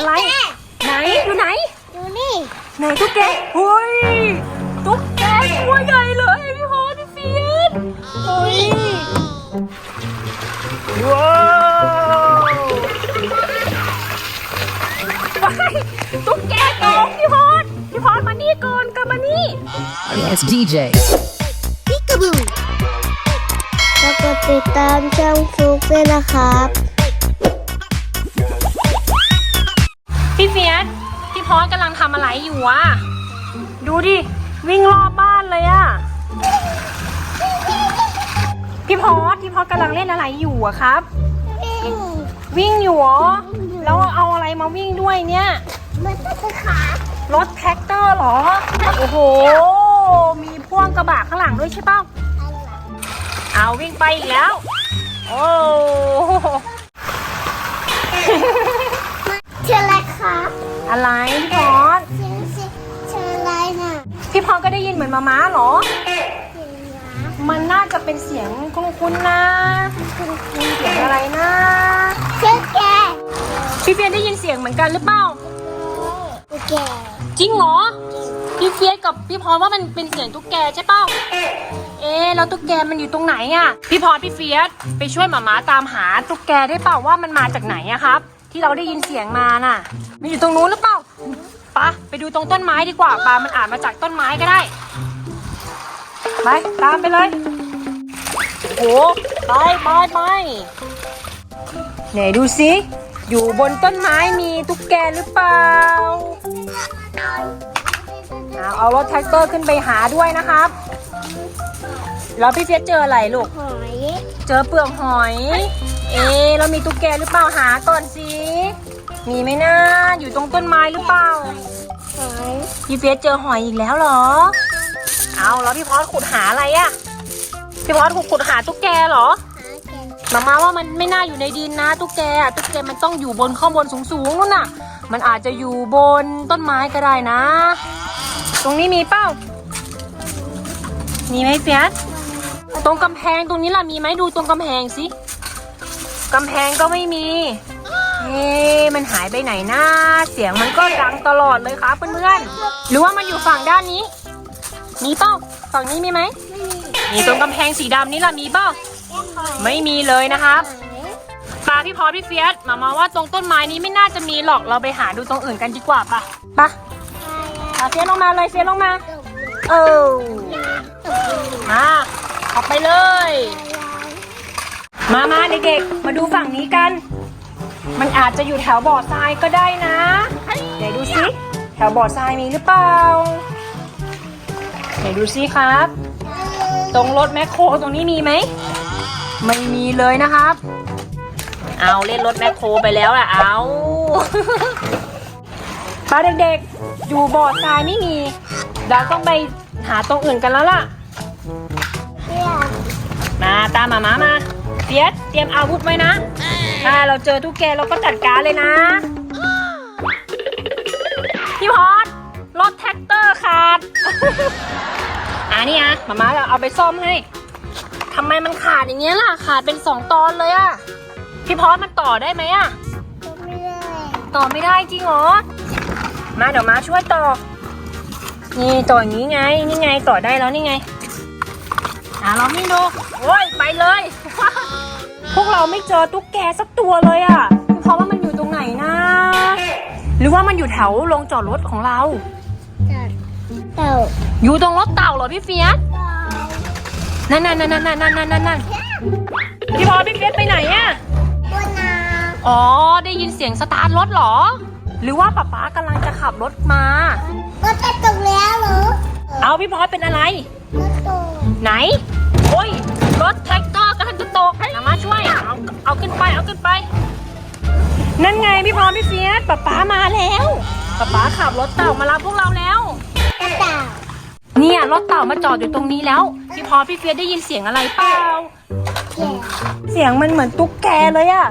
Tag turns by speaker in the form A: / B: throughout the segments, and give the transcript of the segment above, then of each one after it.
A: อะไร ไหนอยู่ไหน
B: ดูนี่
A: ไหนตุ๊กแกเฮ้ยตุ๊กแกตัวใหญ่เลยพี่พอพี่เฟียสเฮ้ยว้าวไปตุ๊กแกตกพี่พอดพี่พอดมานี่ก่อนกลับมานี่
C: Yes, DJ.
B: พิกาบูแล้วก็ติดตามช่องฟลุกด้วยนะครับ
A: เฟียสพี่พอดกำลังทำอะไรอยู่วะดูดิ วิ่งรอบบ้านเลยอะพี่พอดพี่พอดกำลังเล่นอะไรอยู่อะครับวิ่งอยู่เหรอแล้วเอาอะไรมาวิ่งด้วยเนี่ย
B: มันก็จะขา
A: รถแท็กเตอร์เหรอ โอ้โห มีพ่วงกระบะข้างหลังด้วยใช่เปล่าเอาวิ่งไปอีกแล้ว โอ้
B: เห
A: มือนมาม้าเหรอ
B: เชื่อนะ
A: มันน่าจะเป็นเสียงคุ้นๆนะคุ้นๆเสียงอะไรนะ
B: เชื่อแก
A: พี่เฟียนได้ยินเสียงเหมือนกันหรือเปล่า
B: โอเค
A: จริงเหรอพี่เฟียสกับพี่พรว่ามันเป็นเสียงตุ๊กแกใช่เปล่าเอ๊ะแล้วตุ๊กแกมันอยู่ตรงไหนอะพี่พรพี่เฟียสไปช่วยหมาม้าตามหาตุ๊กแกได้เปล่าว่ามันมาจากไหนอะครับ ที่เราได้ยินเสียงมาน่ะ มันอยู่ตรงนู้นหรือเปล่า ปะไปดูตรงต้นไม้ดีกว่าปลามันอาจมาจากต้นไม้ก็ได้ ไป ตามไปเลย โอ้โหไปไปไปไหนดูสิ อยู่บนต้นไม้มีตุ๊กแกหรือเปล่าเอาเอารถแท็กเตอร์ขึ้นไปหาด้วยนะครับ แล้วพี่เฟียสเจออะไรลูก
B: หอย
A: เจอเปลือกหอย เอ๊ะแล้วมีตุ๊กแกหรือเปล่าหาก่อนสิ มีไหมนะ อยู่ตรงต้นไม้หรือเปล่า
B: หอย
A: พี่เฟียสเจอหอยอีกแล้วเหรอ เอาแล้วพี่พอสขุดหาอะไรอะพี่พอสขุดขุดหาตุ๊กแกเหรอ
B: หาแก
A: มามาว่ามันไม่น่าอยู่ในดินนะตุ๊กแกอะตุ๊กแกมันต้องอยู่บนข้างบนสูงๆนู่นน่ะ มันอาจจะอยู่บนต้นไม้ก็ได้นะ ตรงนี้มีเป้า มีไหมเฟียสตรงกำแพงตรงนี้ล่ะมีไหมดูตรงกำแพงสิกำแพงก็ไม่มี เอ๊มันหายไปไหนนะเสียงมันก็ดังตลอดเลยครับเพื่อนๆ หรือว่ามันอยู่ฝั่งด้านนี้ มีเป้าฝั่งนี้มีไหม
B: มี
A: ตรงกำแพงสีดำนี่ล่ะมีเป้า
B: แค่หอย
A: ไม่มีเลยนะครับปลาพี่พอพี่เฟียสมามาว่าตรงต้นไม้นี้ไม่น่าจะมีหรอกเราไปหาดูตรงอื่นกันดีกว่าปะปะปะเฟียสลงมาเลยเฟียสลงมาเออมาออกไปเลย มามาเด็กๆมาดูฝั่งนี้กัน มันอาจจะอยู่แถวบ่อทรายก็ได้นะไหนดูสิแถวบ่อทรายมีหรือเปล่าไหนดูสิครับ ตรงรถแมคโครตรงนี้มีไหมไม่มีเลยนะครับ เอาเล่นรถแมคโครไปแล้วล่ะเอาปลาเด็กๆอยู่บ่อทรายไม่มีเราต้องไปหาตรงอื่นกันแล้วล่ะ
B: เชื่อ
A: มาตามมามามาเฟียสเตรียมอาวุธไว้นะ ถ้าเราเจอทุกแกเราก็จัดการเลยนะ พี่พอดรถแท็กเตอร์ขาด อ่านี่อะมามาเราเอาไปซ่อมให้ทำไมมันขาดอย่างเงี้ยล่ะ ขาดเป็นสองตอนเลยอะพี่พอดมันต่อได้ไหมอะ
B: ก็ไม่ได้
A: ต่อไม่ได้จริงเหรอ มาเดี๋ยวมาช่วยต่อ นี่ต่ออย่างนี้ไง นี่ไงต่อได้แล้วนี่ไง อะเราไม่ดู โอ้ยไปเลย พวกเราไม่เจอตุ๊กแกสักตัวเลยอะ่ะเพรพอว่ามันอยู่ตรงไหนนะ หรือว่ามันอยู่แถวโรงจอดรถของเรา
B: เต่า
A: อยู่ตรงรถเต่าเหรอพี่เฟียสนั่นนั่นนั่นนั่นนั่นนั่นนั่นพี่พอพี่เฟียสไปไหนอะ่ะ
B: บนน้
A: อ๋อได้ยินเสียงสตาร์ทรถเหรอ หรือว่าป๊าป๊ากำลังจะขับรถมา
B: รถจะตกแล้วเหรอ
A: เอาพี่พอเป็นอะไร
B: รถตก
A: ไหน โอ้ยรถแท็กเต ตกเอามาช่วย เอาเอาขึ้นไป เอาขึ้นไป นั่นไงพี่พรพี่เฟียสป๊าป๊ามาแล้วป๊าป๊าขับรถเต่ามารับพวกเราแล้ว
B: กระต่าย
A: เนี่ยรถเต่ามาจอดอยู่ตรงนี้แล้ว พี่พรพี่เฟียสได้ยินเสียงอะไรเปล่า
B: แก่
A: เสียงมันเหมือนตุ๊กแกเลยอะ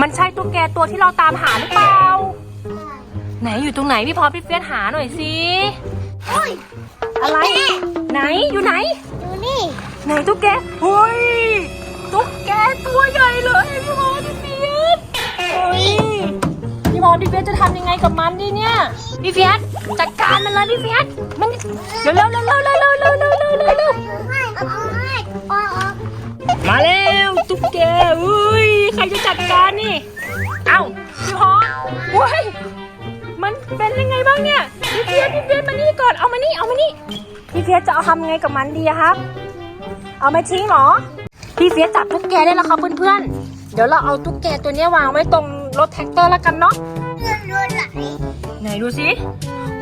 A: มันใช่ตุ๊กแกตัวที่เราตามหาหรือเปล่า ไหนอยู่ตรงไหนพี่พรพี่เฟียสหาหน่อยสิ
B: โอ้ย
A: อะไร ไหนอยู่ไหน
B: ดูนี่
A: ไหนตุ๊กแกเฮ้ย หญ่เลยพี่พอพี่เฟียสเฮ้ยพี่พอรจะทำยังไงกับมันดีเนี่ยพี่เฟียสจัดการมันเลยพี่เฟียสมันเร็วเร็วเร็วเร็วเร็วเร็วเร็วเร็วเร็วเร็วเร็ว
B: ให้เอาให้เอาเอา
A: มาแล้วตุ๊กแกอุ้ยใครจะจัดการนี่เอ้าพี่พรเว้ยมันเป็นยังไงบ้างเนี่ยพี่เฟียสพี่เฟียสมานี่ก่อนเอามานี่เอามานี่พี่เฟียสจะเอาทำยังไงกับมันดีครับ เอามาทิ้งเหรอพี่เฟียสจับตุ๊กแกได้แล้วครับเพื่อนๆเดี๋ยวเราเอาตุ๊กแกตัวนี้วางไว้ตรง รถแท็กเตอร์แล้วกันเนาะ
B: เลือดเลือดไหล
A: ไหนดูสิ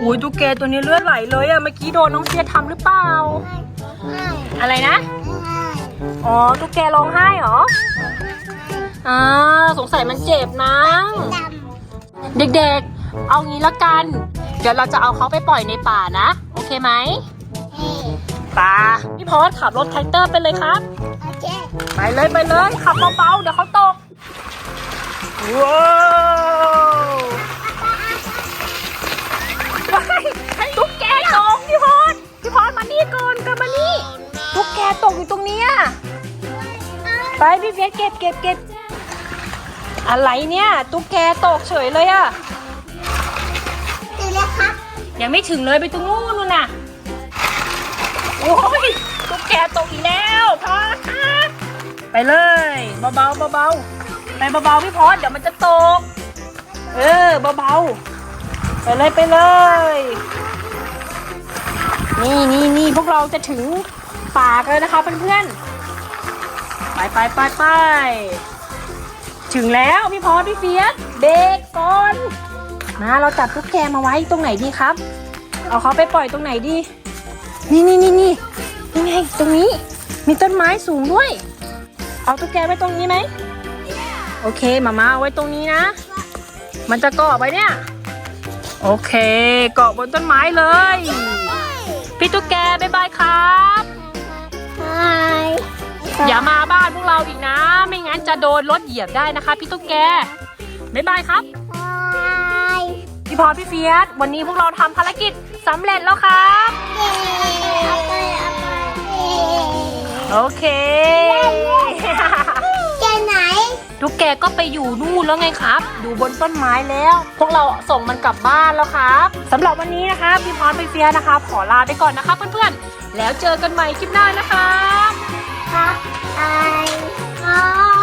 A: อุ้ยตุ๊กแกตัวนี้เลือดไหลเลยอะเมื่อกี้โดนน้องเฟียสทำหรือเปล่า
B: ให้
A: อะไรนะ
B: ให้
A: อ๋อตุ๊กแกร้องไห้เหรออ่าสงสัยมันเจ็บนะ
B: ด
A: เด็กๆ เอางี้ละกัน เดี๋ยวเราจะเอาเขาไปปล่อยในป่านะ โอเคไหมำ
B: เฮ้
A: ป่าพี่พอสขับรถแท็กเตอร์ไปเลยครับ
B: โอเค
A: ไปเลยไปเลยขับเบาๆเดี๋ยวเขาตก ว้าวว้ายตุ๊กแกตกพี่พอสพี่พอสมานี่ก่อนกลับมานี่ตุ๊กแกตกอยู่ตรงเนี้ยไปพี่เฟียสเก็บเก็บเก็บอะไรเนี่ย ตุ๊กแกตกเฉยเลยอะ
B: ตื่นแล้วครับ
A: ยังไม่ถึงเลยไปตรงนู้นนู่นน่ะโอ้ยตุ๊กแกตกอีกแล้วพอแล้วครับไปเลยเบาๆเบาๆ ไปเบาๆพี่พอสเดี๋ยวมันจะตก เออเบาๆไปเลยไปเลย นี่นี่นี่พวกเราจะถึงป่ากันนะคะเพื่อนๆ ไปไปไปไปถึงแล้วพี่พอสพี่เฟียสเบรกก่อนมาเราจับตุ๊กแกมาไว้ตรงไหนดีครับ เอาเขาไปปล่อยตรงไหนดี นี่นี่นี่นี่นี่ไงตรงนี้มีต้นไม้สูงด้วย เอาตุ๊กแกไว้ตรงนี้ไหม โอเคมามาเอาไว้ตรงนี้นะ มันจะเกาะไว้เนี่ย โอเคเกาะบนต้นไม้เลย พี่ตุ๊กแกบ๊ายบายครับ
B: ใช่
A: อย่ามาบ้านพวกเราอีกนะ ไม่งั้นจะโดนรถเหยียบได้นะคะ พี่ตุ๊กแกบ๊ายบายครับ
B: ใช่
A: พี่พรพี่เฟียสวันนี้พวกเราทำภารกิจสำเร็จแล้วครับ
B: เย้เอาไปเอาไปเย้
A: โอเค
B: เจอไหน
A: ทุกแกก็ไปอยู่นู่นแล้วไงครับ อยู่บนต้นไม้แล้ว พวกเราส่งมันกลับบ้านแล้วครับสำหรับวันนี้นะคะพี่พรไปเฟียนะคะ ขอลาไปก่อนนะคะเพื่อนๆ แล้วเจอกันใหม่คลิปหน้านะคะ
B: ครับไออ๋อ